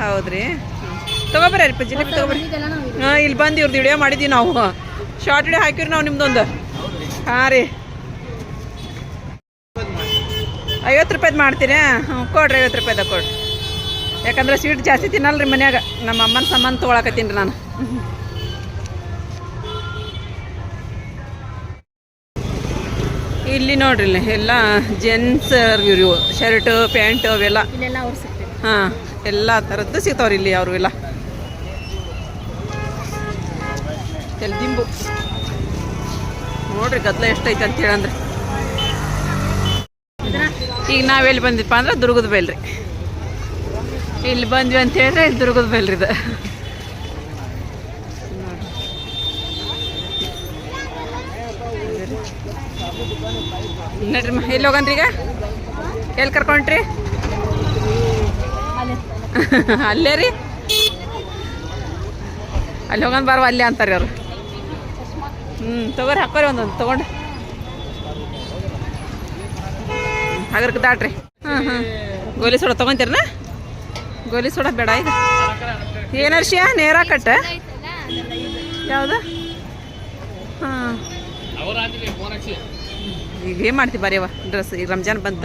ಹೌದ್ರಿ? ತಗೋಬರ್ರಿ ಜಿಲೇಬಿ ತಗೋಬರ್ರಿ. ಹಾಂ, ಇಲ್ಲಿ ಬಂದು ಇವ್ರದ್ದು ವಿಡಿಯೋ ಮಾಡಿದ್ವಿ ನಾವು. ಶಾರ್ಟ್ ವಿಡಿಯೋ ಹಾಕಿವ್ರಿ ನಾವು ನಿಮ್ದೊಂದು. ಹಾಂ ರೀ ಐವತ್ತು ರೂಪಾಯ್ದು ಮಾಡ್ತೀನಿ ಹ್ಞೂ ಕೊಡ್ರಿ ಐವತ್ತು ರೂಪಾಯ್ದಾಗ ಕೊಡ್ರಿ. ಯಾಕಂದ್ರೆ ಸ್ವೀಟ್ ಜಾಸ್ತಿ ತಿನ್ನಲ್ರಿ ಮನ್ಯಾಗ. ನಮ್ಮ ಅಮ್ಮನ ಸಂಬಂಧ ತೊಗೊಳಕತ್ತೀನಿ ನಾನು. ಇಲ್ಲಿ ನೋಡ್ರಿ ಇಲ್ಲಿ ಎಲ್ಲ ಜೆಂಟ್ಸ್ ಇವ್ರಿವು ಶರ್ಟು ಪ್ಯಾಂಟ್ ಅವೆಲ್ಲ. ಹಾ ಅವ್ರು ಸಿಗ್ತೇವೆ ಹಾಂ ಎಲ್ಲ ಥರದ್ದು ಸಿಗ್ತಾವ್ರಿ ಇಲ್ಲಿ ಅವರು ಎಲ್ಲ ತೆಲ್ದಿಂಬು ನೋಡ್ರಿ ಗದ್ಲ ಎಷ್ಟೈತೆ ಅಂತ ಹೇಳಂದ್ರೆ ಈಗ ನಾವೆಲ್ಲಿ ಬಂದಿಪ್ಪ ಅಂದ್ರೆ ದುರ್ಗದ ಬೈಲ್ ರೀ ಇಲ್ಲಿ ಬಂದ್ವಿ ಅಂತ ಹೇಳಿದ್ರೆ ಇಲ್ಲಿ ದುರ್ಗದ ಬೈಲ್ ರೀ ಇದು. ನೋಡ್ರಿ ಎಲ್ಲಿ ಹೋಗನ್ರಿ ಈಗ? ಎಲ್ಲಿ ಕರ್ಕೊಂಡ್ರಿ? ಅಲ್ಲೇ ರೀ. ಅಲ್ಲಿ ಹೋಗನ್ ಬಾರವ ಅಲ್ಲೇ ಅಂತಾರೆ ಅವ್ರು. ಹ್ಞೂ ತಗೋರಿ ಹಾಕೋರಿ ಒಂದೊಂದು, ತೊಗೊಂಡು. ಹಾಗರ್ಕ ದಾಟ್ರಿ. ಹಾಂ ಹಾಂ ಗೋಲಿ ಸೋಡ ತೊಗೊಂತೀರನ? ಗೋಲಿ ಸೋಡ ಬೇಡ ಈಗ. ಏನರ್ಷಿಯ ನೇರ ಕಟ್ಟ? ಯಾವುದು? ಹಾಂ ಈಗ ಏನು ಮಾಡ್ತೀವಿ ಬರೀವ ಡ್ರೆಸ್, ಈಗ ರಂಜಾನ್ ಬಂತ.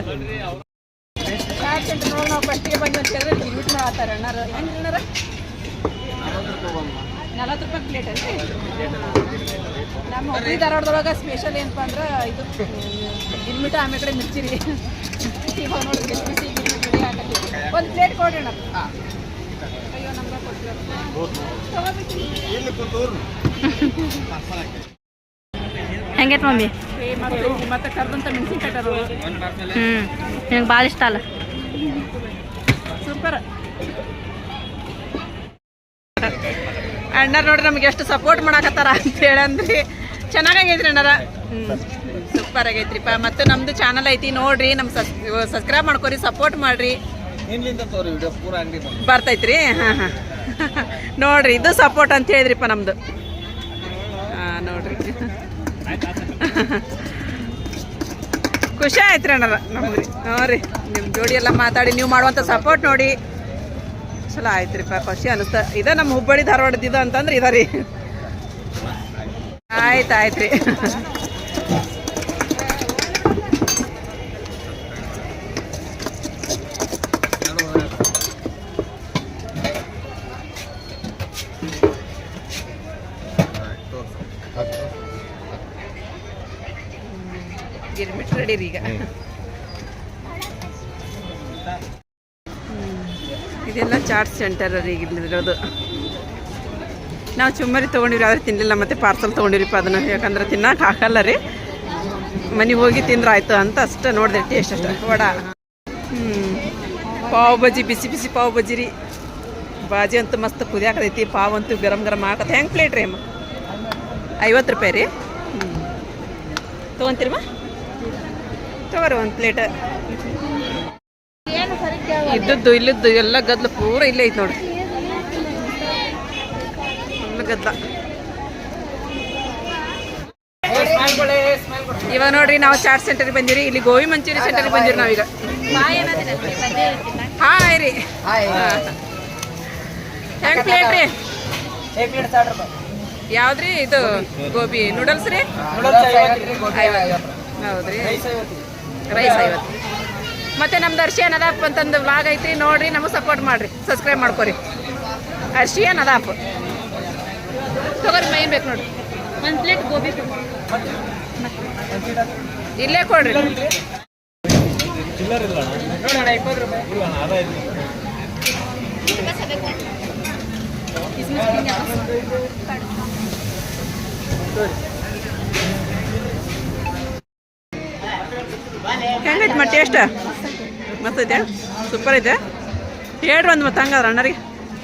ಬಂದು ನಲವತ್ತು ರೂಪಾಯಿ ಪ್ಲೇಟ್ ಅಲ್ರಿ? ನಮ್ಮ ಹುಬ್ಬಳ್ಳಿ ಧಾರವಾಡದೊಳಗೆ ಸ್ಪೆಷಲ್ ಏನಪ್ಪ ಅಂದ್ರೆ ಇದು ಗಿರ್ಮಿಟ ಆಮೇಲೆ ಕಡೆ ಮಿರ್ಚಿ ರೀ. ಇವಾಗ ನೋಡ್ರಿ ಬಿಸಿ ಗಿರ್ಮಿಟ್ ಒಂದು ಪ್ಲೇಟ್ ಕೊಡ್ರಿ ಅಣ್ಣ ಅಯ್ಯೋ ನಮ್ಗೆ ಹೆಂಗೈತೆ ಮಮ್ಮಿ? ಮತ್ತೆ ಕರ್ದಂತ ಮೆಣಸಿನ ಕಟ್ಟರು ಹ್ಞೂ ನಿನಗೆ ಭಾಳ ಇಷ್ಟ ಅಲ್ಲ? ಸೂಪರ್. ಅಣ್ಣ ನೋಡ್ರಿ ನಮ್ಗೆ ಎಷ್ಟು ಸಪೋರ್ಟ್ ಮಾಡಕತ್ತಾರ ಅಂತ ಹೇಳಂದ್ರಿ. ಚೆನ್ನಾಗೈತ್ರಿ ಅಣ್ಣಾರ. ಸೂಪರ್ ಆಗೈತ್ರಿಪ್ಪ. ಮತ್ತು ನಮ್ದು ಚಾನಲ್ ಐತಿ ನೋಡ್ರಿ ನಮ್ಮ ಸಬ್ಸ್ಕ್ರೈಬ್ ಮಾಡ್ಕೊರಿ ಸಪೋರ್ಟ್ ಮಾಡ್ರಿ. ಬರ್ತೈತ್ರಿ? ಹಾಂ ಹಾಂ. ನೋಡ್ರಿ ಇದು ಸಪೋರ್ಟ್ ಅಂತ ಹೇಳಿದ್ರಿಪ್ಪ ನಮ್ದು. ಹಾಂ ನೋಡ್ರಿ. ಖುಷಿ ಆಯ್ತು ರೀ ಅಣ್ಣಾರ ನಮ್ಗೆ. ಹ್ಞೂ ರೀ ನಿಮ್ಮ ಜೋಡಿ ಎಲ್ಲ ಮಾತಾಡಿ ನೀವು ಮಾಡುವಂಥ ಸಪೋರ್ಟ್ ನೋಡಿ. ಚಲೋ ಆಯ್ತು ರೀ ಖುಷಿ ಅನಿಸ್ತ. ಇದ ನಮ್ಮ ಹುಬ್ಬಳ್ಳಿ ಧಾರವಾಡದ ಇದು ಅಂತಂದ್ರೆ ಇದ ರೀ. ಆಯ್ತು ಆಯ್ತು ರೀ ಇದೆಲ್ಲ ಚಾಟ್ ಸೆಂಟರ್ ರೀ ಈಗ ಇಲ್ಲಿರೋದು ನಾವು ಚುಮ್ಮರಿ ತೊಗೊಂಡಿವ್ರಿ, ಆದರೆ ತಿನ್ನಲಿಲ್ಲ ಮತ್ತೆ ಪಾರ್ಸಲ್ ತೊಗೊಂಡಿರಿಪ್ಪ ಅದನ್ನು. ಯಾಕಂದ್ರೆ ತಿನ್ನಕ್ಕೆ ಹಾಕಲ್ಲ ರೀ. ಮನೆಗೆ ಹೋಗಿ ತಿಂದ್ರೆ ಆಯಿತು ಅಂತ ಅಷ್ಟೇ ನೋಡಿದೆ ಟೇಸ್ಟ್ ಅಷ್ಟೇ. ವಡ. ಪಾವ್ ಬಜ್ಜಿ, ಬಿಸಿ ಬಿಸಿ ಪಾವ್ ಬಜ್ಜಿ ರೀ. ಬಾಜಿ ಅಂತೂ ಮಸ್ತ್ ಕುದಿಯಾಕೈತಿ ಪಾವ್ ಅಂತೂ ಗರಂ ಗರಂ ಹಾಕತ್ತೆ ಹೆಂಗೆ ಪ್ಲೇಟ್ ರೀ ಅಮ್ಮ? ಐವತ್ತು ರೂಪಾಯಿ ರೀ. ಹ್ಞೂ ತೊಗೊಂತೀರಮ್ಮ? ತಗೋರಿ ಒಂದು ಪ್ಲೇಟ್ ಇದ್ದದ್ದು ಇಲ್ಲದ್ದು ಎಲ್ಲ ಗದ್ಲ ಪೂರ ಇಲ್ಲೇ ಐತೆ ನೋಡ್ರಿ ಫುಲ್ ಗದ್ಲ. ಇವಾಗ ನೋಡ್ರಿ ನಾವು ಚಾಟ್ ಸೆಂಟರ್ಗೆ ಬಂದಿರಿ. ಇಲ್ಲಿ ಗೋಬಿ ಮಂಚೂರಿ ಸೆಂಟರ್ಗೆ ಬಂದಿರಿ ನಾವೀಗ. ಹಾಯ್ ರೀ. ಹೆಂಗ್ ಪ್ಲೇಟ್ ರೀ? ಯಾವ್ದ್ರಿ ಇದು? ಗೋಬಿ ನೂಡಲ್ಸ್ ರೀ? ಹೌದ್ರಿ. ರೈಸ್ ಐವತ್ತು. ಮತ್ತೆ ನಮ್ದು ಅರ್ಶಿಯನ್ ಅದಾಪ್ ಅಂತಂದು ವ್ಲಾಗ್ ಐತಿ ನೋಡ್ರಿ ನಮಗೆ ಸಪೋರ್ಟ್ ಮಾಡ್ರಿ. ಸಬ್ಸ್ಕ್ರೈಬ್ ಮಾಡ್ಕೊರಿ. ಅರ್ಶಿಯನ್ ಅದಾಪ್ ತಗೋರಿ ಮೈನ್ ಬೇಕು ನೋಡ್ರಿ. ಒಂದು ಪ್ಲೇಟ್ ಗೋಬಿ ಇಲ್ಲೇ ಕೊಡ್ರಿ. ಹೆಂಗೈತೆ ಮತ್ತೆ ಟೇಸ್ಟ್ ಮಸ್ತ್ ಐತೆ ಸೂಪರ್ ಐತೆ. ಹೇಳ್ರಿ ಒಂದು ಮತ್ತೆ ಹಂಗಾದ್ರೆ ಅಣ್ಣರಿಗೆ.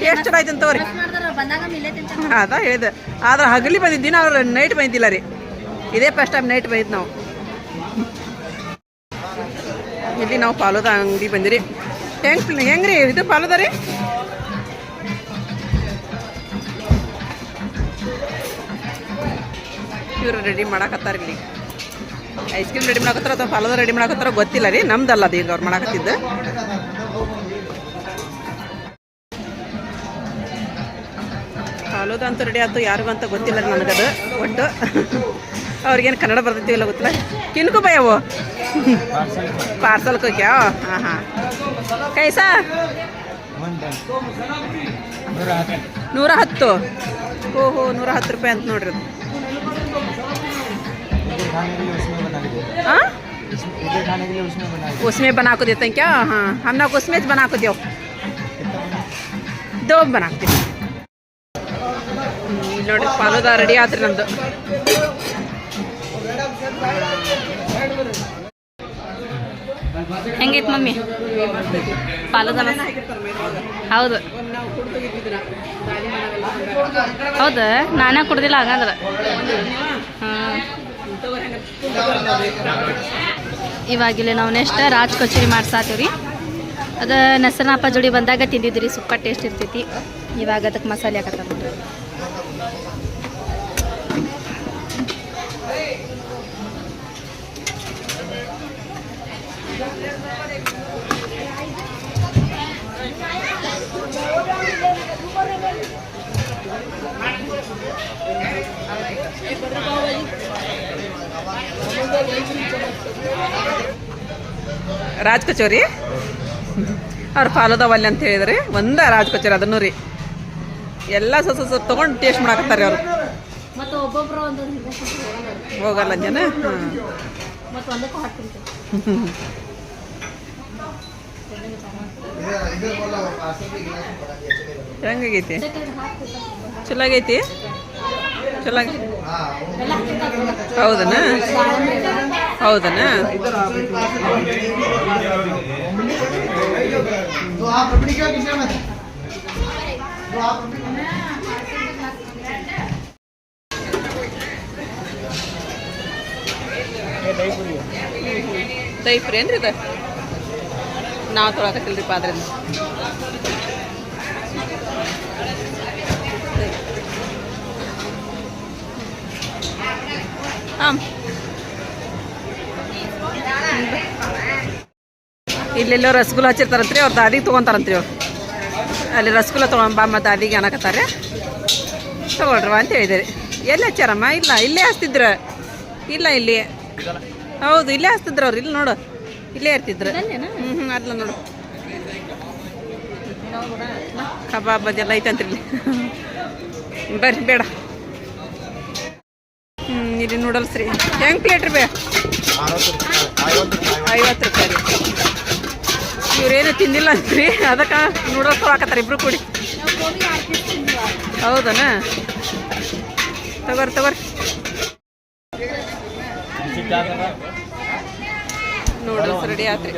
ಎಷ್ಟು ಚಲೋ ಐತೆ ಅಂತವ್ರಿ ಅದ ಹೇಳಿದೆ. ಆದ್ರೆ ಹಗಲಿ ಬಂದಿದ್ದೀನಿ ಅವ್ರು ನೈಟ್ ಬಂದಿಲ್ಲ ರೀ. ಇದೇ ಫಸ್ಟ್ ಟೈಮ್ ನೈಟ್ ಬಂದಿದ್ದು ನಾವು. ಇಲ್ಲಿ ನಾವು ಪಾಲೋದ ಅಂಗಡಿ ಬಂದಿರಿ. ಹೆಂಗ್ ಹೆಂಗ್ರಿ? ಇದು ಪಾಲೋದ ರೀ? ಇವರು ರೆಡಿ ಮಾಡಾಕತ್ತಾರ ಇಲ್ಲಿ. ಐಸ್ ಕ್ರೀಮ್ ರೆಡಿ ಮಾಡಾಕತ್ತಾರ ಅಥವಾ ಫಲದ ರೆಡಿ ಮಾಡಾಕತ್ತಾರ ಗೊತ್ತಿಲ್ಲ ರೀ. ನಮ್ದಲ್ಲ ಅದು ಈಗ ಅವ್ರು ಮಾಡಾಕತ್ತಿದ್ದು. ಫಾಲೋದ ಅಂತೂ ರೆಡಿ ಆಯ್ತು, ಯಾರಿಗೂ ಅಂತ ಗೊತ್ತಿಲ್ಲ ರೀ ನನಗದು. ಒಟ್ಟು ಅವ್ರಿಗೇನು ಕನ್ನಡ ಬರ್ತೈತಿ ಇಲ್ಲ ಗೊತ್ತಿಲ್ಲ. ಕಿನ್ಕು ಅವು. ಪಾರ್ಸಲ್ ಕೋಕ್ಯಾ? ಹಾಂ ಹಾಂ. ಕೈಸಾ? ನೂರ ಹತ್ತು. ಓಹೋ, ನೂರ ಹತ್ತು ರೂಪಾಯಿ ಅಂತ ನೋಡ್ರಿ ಅದು ಹಾಂ उसमें बना को देते हैं क्या हाँ हम ना उसमें ज बना को दो दो बनाते हैं ಇಲ್ಲಿ ನೋಡ್ರಿ ಪಾಲೋದ ರೆಡಿ ಆತ್ರಿ ನಮ್ದು ಹೆಂಗೈತೆ ಮಮ್ಮಿ ಪಾಲದ ಮಸ ಹೌದು ಹೌದು ನಾನೇ ಕುಡ್ದಿಲ್ಲ ಹಂಗಂದ್ರೆ ಹಾಂ ಇವಾಗಿಲ್ಲಿ ನಾವು ನೆಕ್ಸ್ಟ್ ರಾಜ್ ಕಚೇರಿ ಮಾಡ್ಸಾತೀವಿ ರೀ ಅದು ಜೋಡಿ ಬಂದಾಗ ತಿಂದಿದ್ರಿ ಸೂಪರ್ ಟೇಸ್ಟ್ ಇರ್ತೈತಿ. ಇವಾಗ ಅದಕ್ಕೆ ಮಸಾಲೆ ಹಾಕತ್ತ ರಾಜ್ ಕಚೋರಿ ಅವ್ರು ಫಾಲೋದವಲ್ಲಿ ಅಂತ ಹೇಳಿದ್ರಿ ಒಂದ ರಾಜ್ ಕಚೋರಿ ಅದನ್ನು ರೀ. ಎಲ್ಲ ಸ್ವಲ್ಪ ಸ್ವಲ್ಪ ತೊಗೊಂಡು ಟೇಸ್ಟ್ ಮಾಡಾಕತ್ತಾರೆ ಅವರು. ಹೋಗಲ್ಲ ಜನ ಹಾಂ. ಮತ್ತು ಒಂದಕ್ಕೂ ಹಾಕ್ತಿರ್ತೀವಿ ಹೆಂಗಾಗೈತಿ? ಚಲೋ ಆಗೈತಿ? ಚಲೋ ಆಗ- ಹೌದನ? ಹೌದನ ದೈಪ್ರಿ ಏನ್ರಿ ಇದು? ನಾವು ತೊಗೊಳಕತ್ತಿಲ್ರಿಪ್ಪ ಅದ್ರಿಂದ ಇಲ್ಲೆಲ್ಲೋ ರಸಗುಲ್ಲ ಹಚ್ಚಿರ್ತಾರಂತ್ರಿ, ಅವ್ರ ದಾದಿಗೆ ತೊಗೊಂತಾರಂತ್ರಿ ಅವ್ರು ಅಲ್ಲಿ ರಸಗುಲ್ಲ ತೊಗೊಂಬ ಮತ್ತು ದಾದಿಗೆ ಅನ್ನಕತ್ತಾರೆ ತೊಗೊಳ್ರವ ಅಂತ ಹೇಳಿದೆ ಎಲ್ಲಿ ಹಚ್ಚಾರಮ್ಮ? ಇಲ್ಲ, ಇಲ್ಲೇ ಹಚ್ತಿದ್ರು ಇಲ್ಲ ಇಲ್ಲಿ. ಹೌದು, ಇಲ್ಲೇ ಹಚ್ತಿದ್ರು ಅವ್ರು. ಇಲ್ಲಿ ನೋಡು, ಇಲ್ಲೇ ಇರ್ತಿದ್ರು. ಹ್ಞೂ ಹ್ಞೂ ನೋಡು. ಕಬಾಬ್ ಅದೆಲ್ಲ ಐತಂತ್ರಿ ಬರ್ರಿ ಬೇಡ. ಇಲ್ಲಿ ನೂಡಲ್ಸ್ ರೀ. ಹೆಂಗೆ ಪ್ಲೇಟ್ ರೀ ಬೇ? ಐವತ್ತು ರೂಪಾಯಿ ರೀ. ಇವ್ರೇನು ತಿಂದಿಲ್ಲ ಅಂತ್ರಿ ಅದಕ್ಕೆ ನೂಡಲ್ಸ್ ಹಾಕತ್ತಾರೆ ಇಬ್ರು ಕೂಡಿ. ಹೌದನ? ತಗೋರಿ ತಗೋರಿ. ನೂಡಲ್ಸ್ ರೆಡಿ ಆತ್ರಿ.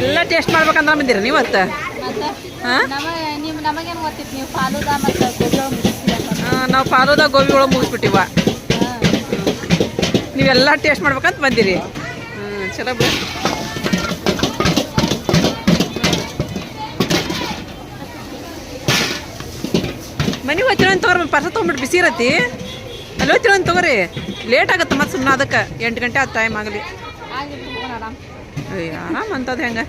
ಎಲ್ಲ ಟೇಸ್ಟ್ ಮಾಡ್ಬೇಕಂದ್ರೆ ಬಂದಿರಿ ನೀವತ್ತು ಹಾಂ? ನಮ ನಮಗೇನು ಗೊತ್ತಿತ್ತು? ನೀವು ಫಾಲೂದ ಮತ್ತೆ ಗೋಬಿ ನಾವು ಫಾರೋದ ಗೋಬಿ ಒಳಗೆ ಮುಗಿಸ್ಬಿಟ್ಟಿವ. ನೀವೆಲ್ಲ ಟೇಸ್ಟ್ ಮಾಡ್ಬೇಕಂತ ಬಂದಿರಿ. ಹ್ಞೂ ಚಲೋ ಬಿಡಿ. ಮನೆಗೆ ಹೋಗ್ತೀರ ತಗೋರಿ ಪರ್ಸ ತೊಗೊಂಬಿಟ್ಟು ಬಿಸಿ ಇರತ್ತಿ. ಅಲ್ಲಿ ಹೋಗ್ತೀರ ತಗೋರಿ. ಲೇಟ್ ಆಗುತ್ತೆ ಮತ್ತೆ ಸುಮ್ಮನೆ ಅದಕ್ಕೆ. ಎಂಟು ಗಂಟೆ ಆ ಟೈಮ್ ಆಗಲಿ. ಆರಾಮ್ ಅಂತದ ಹೆಂಗೆ?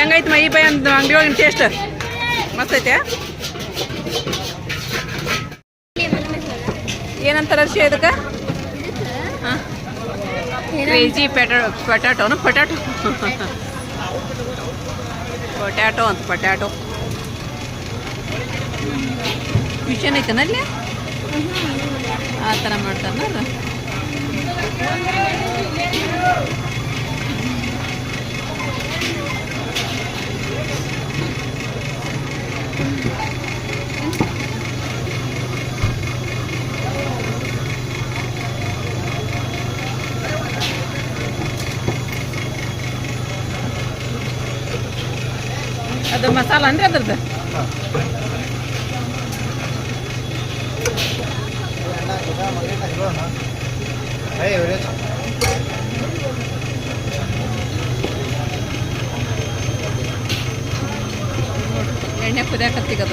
ಹೆಂಗೈತೆ ಮೈ ಬೈ ಅಂತ ಅಂಗಡಿ ಒಳಗಿನ ಟೇಸ್ಟ್ ಮಸ್ತ್ ಐತೆ? ಏನಂತಾರ ಇದಕ್ಕೆ? ಕ್ರೇಜಿ ಪೆಟಾ ಪೊಟ್ಯಾಟೋನು ಪೊಟ್ಯಾಟೊ ಪೊಟ್ಯಾಟೋ ಅಂತ ಪೊಟ್ಯಾಟೊ ಮಿಷನ್ ಐತನಲ್ಲಿ ಆ ಥರ ಮಾಡ್ತಾರಲ್ಲ ಅದು ಮಸಾಲ ಅಂದ್ರೆ ಅದ್ರದ್ದು. ಎಣ್ಣೆ ಕುದಿಯಾಕತ್ತೀಗದ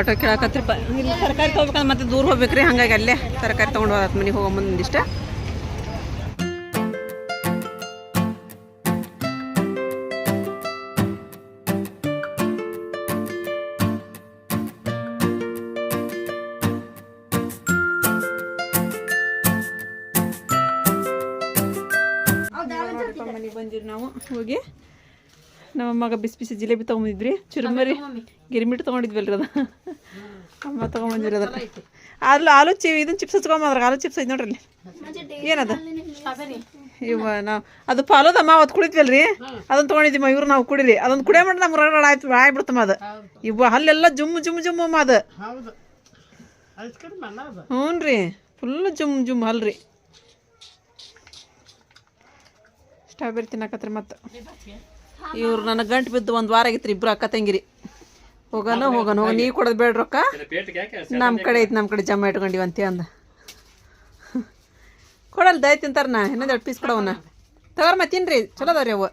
ಆಟೋ ಕೇಳಕತ್ರಿ. ಪ ಇಲ್ಲಿ ತರಕಾರಿ ತೊಗೋಬೇಕಂದ್ರೆ ಮತ್ತೆ ದೂರ ಹೋಗ್ಬೇಕ್ರಿ. ಹಂಗಾಗಿ ಅಲ್ಲೇ ತರಕಾರಿ ತೊಗೊಂಡು ಹೋಗತ್ ಮನೆಗೆ ಹೋಗೋ ಮುಂದಿಷ್ಟ ಮನೆಗೆ ಬಂದಿರಿ ನಾವು ಹೋಗಿ. ನಮ್ಮ ಮಗ ಬಿಸಿ ಬಿಸಿ ಜಿಲೇಬಿ ತೊಗೊಂಬಂದಿದ್ರಿ ಚುರುಮರಿ ಗಿರಿಮಿಟ್ಟು ತೊಗೊಂಡಿದ್ವಲ್ರಿ ಅದ. ಅಮ್ಮ ತೊಗೊಂಬಂದಿರಿ ಅದ. ಅದ್ರಲ್ಲಿ ಆಲೂ ಚಿ ಇದನ್ನ ಚಿಪ್ಸ್ ಹಚ್ಕೊಂಬಂದ್ರ ಆಲೂ ಚಿಪ್ಸ್ ಐತೆ ನೋಡ್ರಿ ಏನದ? ಇವ ನಾವು ಅದು ಪಾಲೋದಮ್ಮ ಅವತ್ತು ಕುಡಿದ್ವಲ್ರಿ ಅದನ್ನ ತೊಗೊಂಡಿದ್ದೀವಿ ಇವ್ರು ನಾವು ಕುಡಿಲಿ. ಅದೊಂದು ಕುಡಿಯ ಮಾಡಿ ನಮ್ಗೆ ರಗಡ ಆಯ್ತು ಆಗ್ಬಿಡ್ತಮ್ಮ ಅದು. ಇವ ಹಲ್ಲೆಲ್ಲ ಜುಮ್ ಜುಮ್ ಜುಮ್ ಅಮ್ಮ ಅದು. ಹ್ಞೂ ರೀ ಫುಲ್ ಜುಮ್ ಜುಮ್ ಅಲ್ರಿ. ಸ್ಟ್ರಾಬೆರಿ ತಿನ್ನಕತ್ರಿ ಮತ್ತೆ. ಇವ್ರು ನನ್ನ ಗಂಟು ಬಿದ್ದು ಒಂದು ವಾರ ಆಗಿತ್ತು ಇಬ್ರು ಅಕ್ಕ ತಂಗಿರಿ. ಹೋಗೋಣ ಹೋಗೋಣ ಹೋಗ. ನೀವು ಕೊಡೋದು ಬೇಡ ರೊಕ್ಕ ನಮ್ಮ ಕಡೆ ಐತೆ ನಮ್ಮ ಕಡೆ ಜಮ್ಮ ಇಟ್ಕೊಂಡಿವಂತೆ ಅಂದ. ಕೊಡಲ್ಲ ದಯ ತಿಂತಾರ ನಾ ಇನ್ನೊಂದು ಎರಡು ಪೀಸ್ ಕೊಡವನ. ತಗೋರ್ ತಿನ್ರಿ ಚಲೋ ಅದಾವ್ರಿ ಅವು.